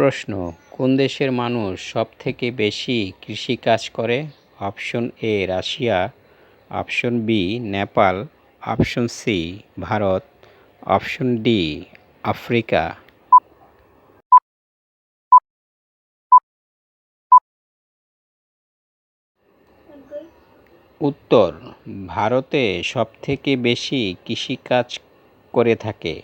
প্রশ্ন, কোন দেশের মানুষ সবথেকে বেশি কৃষিকাজ করে? Option A, Russia. Option B, Nepal. Option C, Bharat. Option D, Africa. উত্তর, ভারতে সবথেকে বেশি কৃষিকাজ করে থাকে।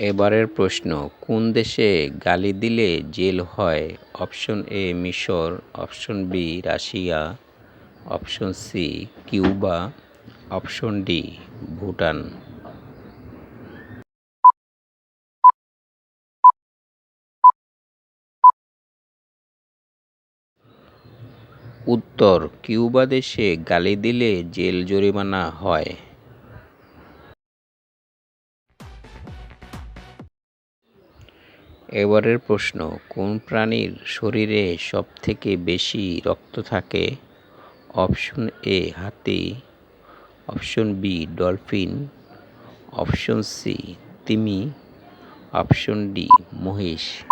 এবারের প্রশ্ন, কোন দেশে গালি দিলে জেল হয়? অপশন এ, মিশর, option B, Russia, option C, Cuba, option D, Bhutan. উত্তর, কিউবা দেশে গালি দিলে জেল জরিমানা হয়। এবারের প্রশ্ন, কোন প্রাণীর শরীরে সবথেকে বেশি রক্ত থাকে? অপশন এ, হাতি। Option B, dolphin. Option C, তিমি। অপশন ডি, মহিষ।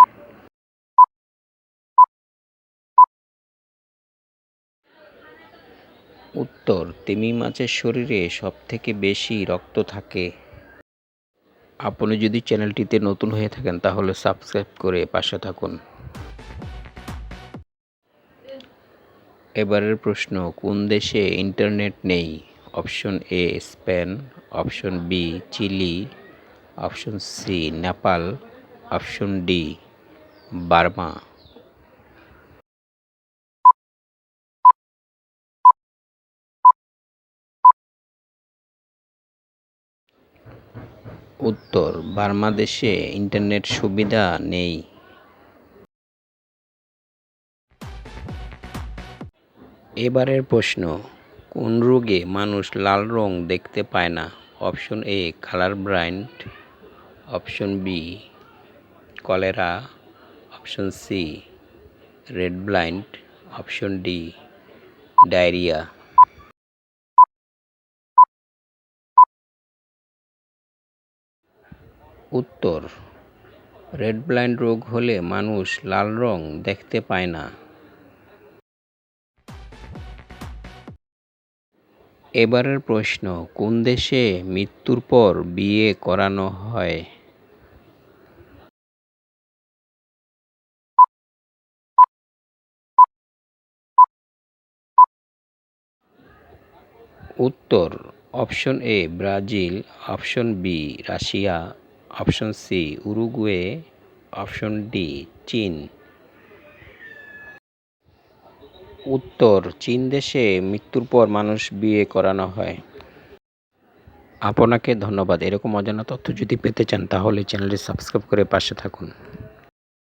উত্তর, তিমি মাছের শরীরে সবথেকে বেশি রক্ত থাকে। আপনি যদি চ্যানেলটিতে নতুন হয়ে থাকেন, তাহলে সাবস্ক্রাইব করে পাশে থাকুন। এবারের প্রশ্ন, কোন দেশে ইন্টারনেট নেই? Option A, Spain. Option B, Chile. Option C, Nepal. Option D, Burma. উত্তর, বার্মা দেশে ইন্টারনেট সুবিধা নেই। এবারের প্রশ্ন, কোন রোগে মানুষ লাল রং দেখতে পায় না? Option A, colour blind option B, cholera. Option C, red blind. Option D, diarrhoea. উত্তর, রেড ব্লাইন্ড রোগ হলে মানুষ লাল রং দেখতে পায় না। এবারের প্রশ্ন, কোন দেশে মৃত্যুর পর বিয়ে করানো হয়? উত্তর, option A Brazil, option B Russia. Option C, Uruguay, option D, চীন। উত্তর, চীন দেশে মৃত্যুর পর মানুষ বিয়ে করানো হয়। আপনাকে ধন্যবাদ। এরকম অজানা তথ্য যদি পেতে চান, তাহলে চ্যানেলটি সাবস্ক্রাইব করে পাশে থাকুন।